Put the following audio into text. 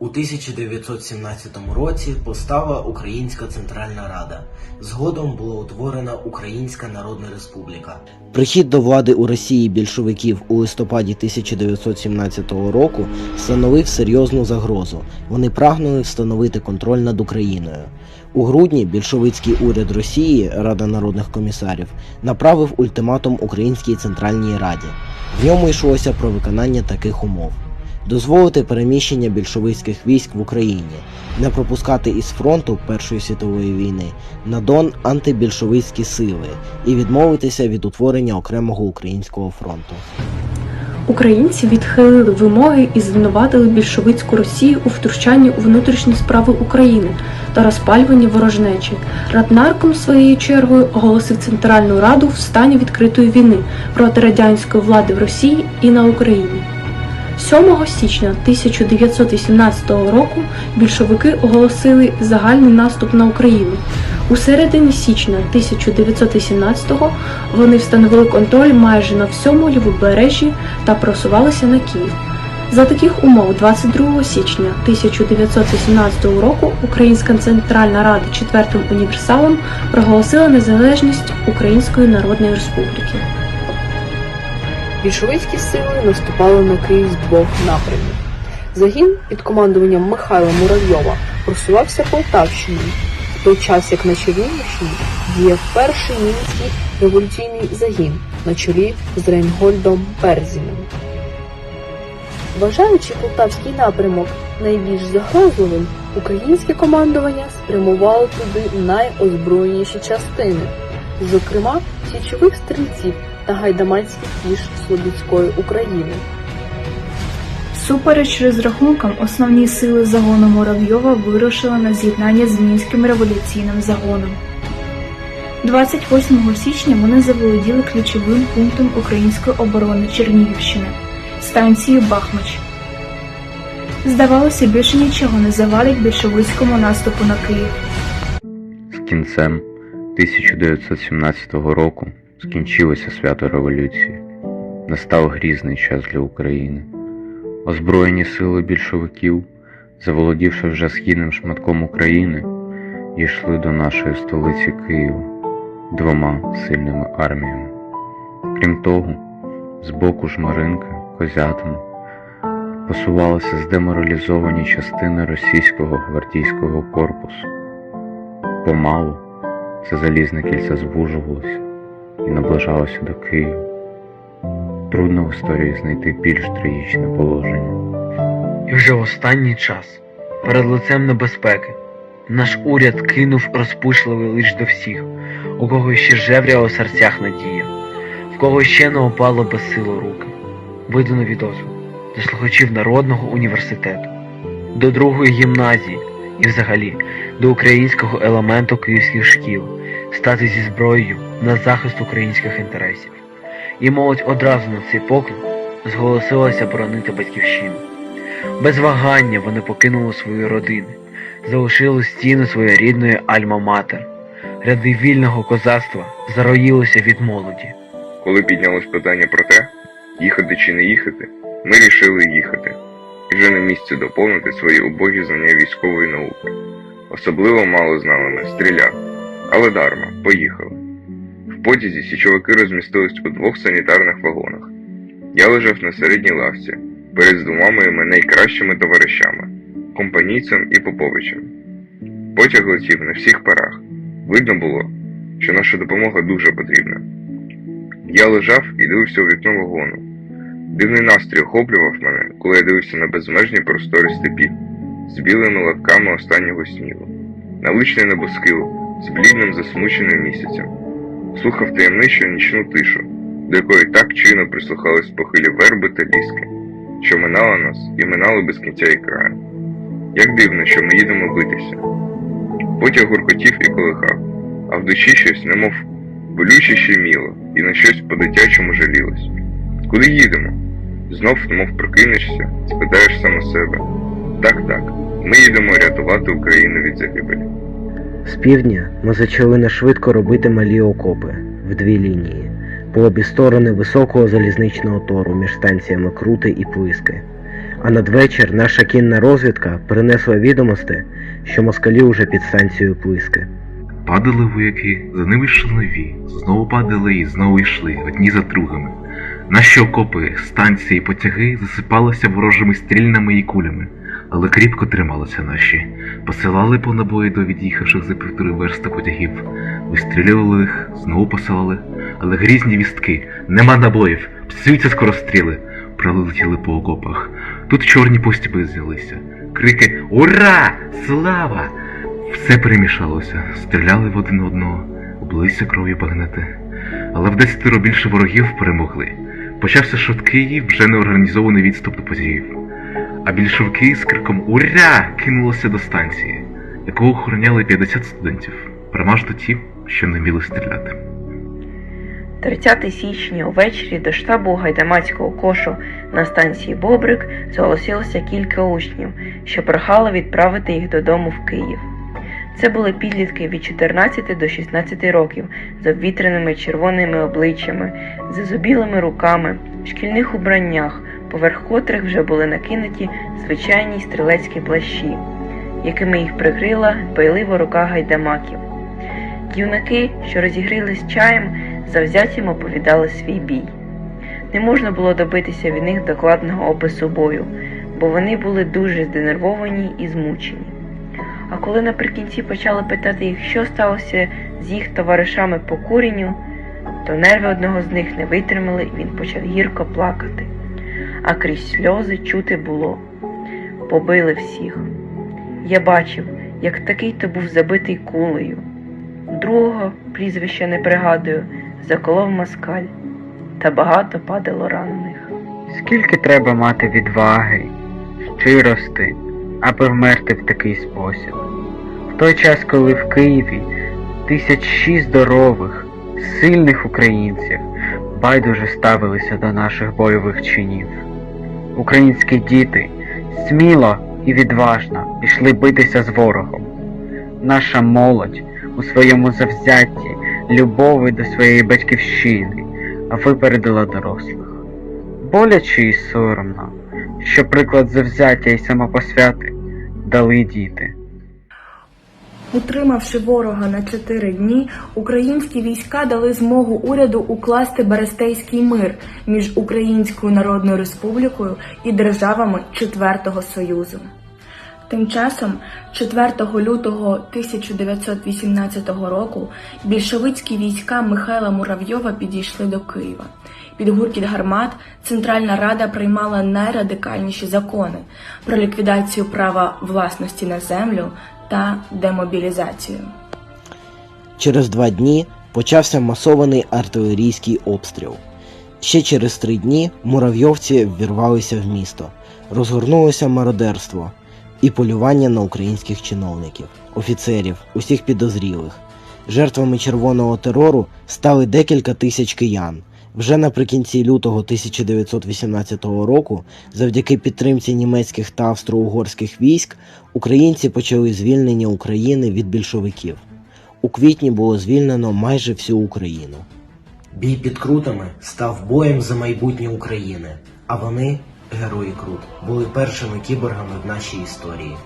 У 1917 році постала Українська Центральна Рада. Згодом була утворена Українська Народна Республіка. Прихід до влади у Росії більшовиків у листопаді 1917 року становив серйозну загрозу. Вони прагнули встановити контроль над Україною. У грудні більшовицький уряд Росії, Рада народних комісарів, направив ультиматум Українській Центральній Раді. В ньому йшлося про виконання таких умов дозволити переміщення більшовицьких військ в Україні, не пропускати із фронту Першої світової війни на Дон антибільшовицькі сили і відмовитися від утворення окремого українського фронту. Українці відхилили вимоги і звинуватили більшовицьку Росію у втручанні у внутрішні справи України та розпалюванні ворожнечі. Раднарком своєю чергою оголосив Центральну Раду в стані відкритої війни проти радянської влади в Росії і на Україні. 7 січня 1918 року більшовики оголосили загальний наступ на Україну. У середині січня 1918-го вони встановили контроль майже на всьому лівобережжі та просувалися на Київ. За таких умов 22 січня 1918 року Українська Центральна Рада четвертим універсалом проголосила незалежність Української Народної Республіки. Більшовицькі сили наступали на Київ з двох напрямів. Загін під командуванням Михайла Муравйова просувався Полтавщиною, в той час як на Чернігівщині діяв перший мінський революційний загін на чолі з Рейнгольдом Берзіним. Вважаючи полтавський напрямок найбільш загрозливим, українське командування спрямувало туди найозброєніші частини, зокрема січових стрільців та гайдамацьких піш Слобідської України. Супереч розрахункам, основні сили загону Муравйова вирушили на з'єднання з Мінським революційним загоном. 28 січня вони заволоділи ключовим пунктом української оборони Чернігівщини станцією Бахмач. Здавалося, більше нічого не завалить більшовицькому наступу на Київ. З кінцем 1917 року скінчилося свято революції. Настав грізний час для України. Озброєні сили більшовиків, заволодівши вже східним шматком України, йшли до нашої столиці Києва двома сильними арміями. Крім того, з боку Жмаринки, Козятина посувалися здеморалізовані частини російського гвардійського корпусу. Помалу це залізне кільце звужувалося і наближалося до Києва. Трудно в історії знайти більш трагічне положення. І вже в останній час, перед лицем небезпеки, наш уряд кинув розпушливий лиш до всіх, у кого ще жевряла у серцях надія, в кого ще не опало безсило руки, видано відозву до слухачів Народного університету, до другої гімназії і взагалі до українського елементу київських шкіл, стати зі зброєю на захист українських інтересів. І молодь одразу на цей поклик зголосилася боронити батьківщину. Без вагання вони покинули свої родини, залишили стіни своєї рідної Альма-Матер. Ряди вільного козацтва зароїлися від молоді. Коли піднялось питання про те, їхати чи не їхати, ми рішили їхати. І вже на місці доповнити свої убогі знання військової науки. Особливо мало знали ми стріляв, але дарма, поїхали. В потязі січовики розмістились у двох санітарних вагонах. Я лежав на середній лавці перед двома моїми найкращими товаришами компанійцем і Поповичем. Потяг летів на всіх парах. Видно було, що наша допомога дуже потрібна. Я лежав і дивився у вікно вагону. Дивний настрій охоплював мене, коли я дивився на безмежні простори степів з білими латками останнього снігу, на личний небоскил з блідним засмученим місяцем, слухав таємничу нічну тишу, до якої так чинно прислухались похилі верби та ліски, що минала нас і минали без кінця і краю. Як дивно, що ми їдемо битися. Потяг гуркотів і колихав, а в душі щось, немов болюче щеміло, і на щось по-дитячому жалілось. Куди їдемо? Знов, мов прокинешся, спитаєш саме себе. Так, так, ми їдемо рятувати Україну від загибелі. З півдня ми почали нашвидко робити малі окопи в дві лінії по обі сторони високого залізничного тору між станціями Крути і Плиски. А надвечір наша кінна розвідка принесла відомості, що москалі уже під станцією Плиски. Падали вояки, за ними йшли нові, знову падали і знову йшли, одні за другими. Наші окопи, станції, потяги засипалися ворожими стрільнами і кулями, але кріпко трималися наші. Посилали по набої до від'їхавших за півтори верста потягів, вистрілювали їх, знову посилали, але грізні вістки, нема набоїв, псуються скоростріли, пролетіли по окопах. Тут чорні постіпи з'ялися. Крики Ура! Слава! Все перемішалося, стріляли в один одного, облилися кров'ю багнети. Але в десятеро більше ворогів перемогли. Почався швидкий, вже неорганізований відступ до позірів. А більшовики з криком Уря! кинулися до станції, яку охороняли 50 студентів, переважно ті, що не вміли стріляти. 30 січня увечері до штабу гайдамацького кошу на станції Бобрик зголосилося кілька учнів, що прохали відправити їх додому в Київ. Це були підлітки від 14 до 16 років з обвітреними червоними обличчями, зазубілими руками, шкільних убраннях, поверх котрих вже були накинуті звичайні стрілецькі плащі, якими їх прикрила дбайлива рука гайдамаків. Юнаки, що розігрілись чаєм, завзятім оповідали свій бій. Не можна було добитися від них докладного опису бою, бо вони були дуже зденервовані і змучені. А коли наприкінці почали питати їх, що сталося з їх товаришами по курінню, то нерви одного з них не витримали, і він почав гірко плакати. А крізь сльози чути було побили всіх. Я бачив, як такий то був забитий кулею. Другого прізвища не пригадую, заколов москаль, та багато падало ранених. Скільки треба мати відваги, щирости, аби вмерти в такий спосіб? В той час, коли в Києві тисячі здорових, сильних українців байдуже ставилися до наших бойових чинів. Українські діти сміло і відважно пішли битися з ворогом. Наша молодь у своєму завзятті, любові до своєї батьківщини, випередила дорослих. Боляче і соромно, що приклад завзяття і самопосвяти дали діти. Утримавши ворога на чотири дні, українські війська дали змогу уряду укласти Берестейський мир між Українською Народною Республікою і державами Четвертого Союзу. Тим часом, 4 лютого 1918 року, більшовицькі війська Михайла Муравйова підійшли до Києва. Під гуркіт гармат Центральна Рада приймала найрадикальніші закони про ліквідацію права власності на землю та демобілізацію. Через два дні почався масований артилерійський обстріл. Ще через три дні муравйовці ввірвалися в місто, розгорнулося мародерство і полювання на українських чиновників, офіцерів, усіх підозрілих. Жертвами червоного терору стали декілька тисяч киян. Вже наприкінці лютого 1918 року, завдяки підтримці німецьких та австро-угорських військ, українці почали звільнення України від більшовиків. У квітні було звільнено майже всю Україну. Бій під крутами став боєм за майбутнє України, а вони, герої Крут, були першими кіборгами в нашій історії.